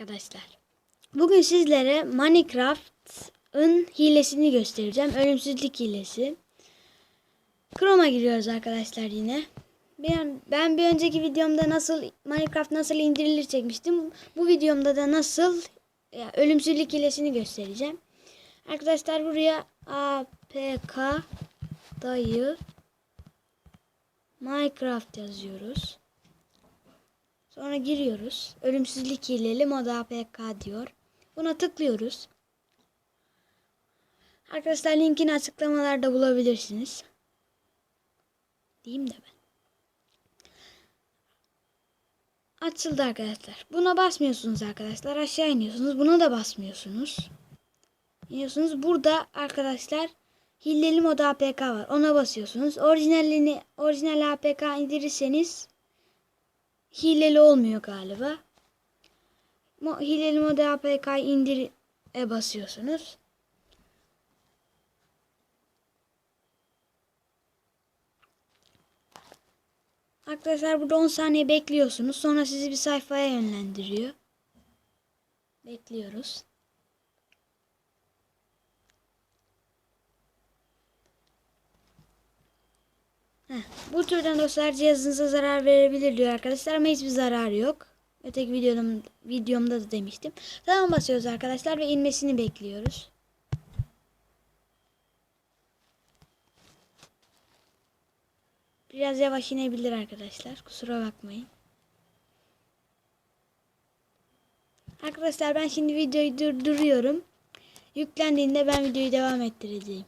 arkadaşlar. Bugün sizlere Minecraft'ın hilesini göstereceğim. Ölümsüzlük hilesi. Chrome'a giriyoruz arkadaşlar yine. Ben, ben bir önceki videomda nasıl Minecraft nasıl indirilir çekmiştim. Bu videomda da nasıl ya, ölümsüzlük hilesini göstereceğim. Arkadaşlar buraya APK dayı Minecraft yazıyoruz. Sonra giriyoruz. Ölümsüzlük hileli mod APK diyor. Buna tıklıyoruz. Arkadaşlar linkini açıklamalarda bulabilirsiniz. Diyeyim de ben. Açıldı arkadaşlar. Buna basmıyorsunuz arkadaşlar. Aşağı iniyorsunuz. Buna da basmıyorsunuz. İniyorsunuz. Burada arkadaşlar Hilleli mod APK var. Ona basıyorsunuz. Orijinalini orijinal APK indirirseniz hileli olmuyor galiba. Mo, hileli mod APK indir'e basıyorsunuz. Arkadaşlar burada 10 saniye bekliyorsunuz. Sonra sizi bir sayfaya yönlendiriyor. Bekliyoruz. Bu türden dosyalar cihazınıza zarar verebilir diyor arkadaşlar ama hiçbir zararı yok. Öteki videom, videomda da demiştim. Tamam basıyoruz arkadaşlar ve inmesini bekliyoruz. Biraz yavaş inebilir arkadaşlar. Kusura bakmayın. Arkadaşlar ben şimdi videoyu durduruyorum. Yüklendiğinde ben videoyu devam ettireceğim.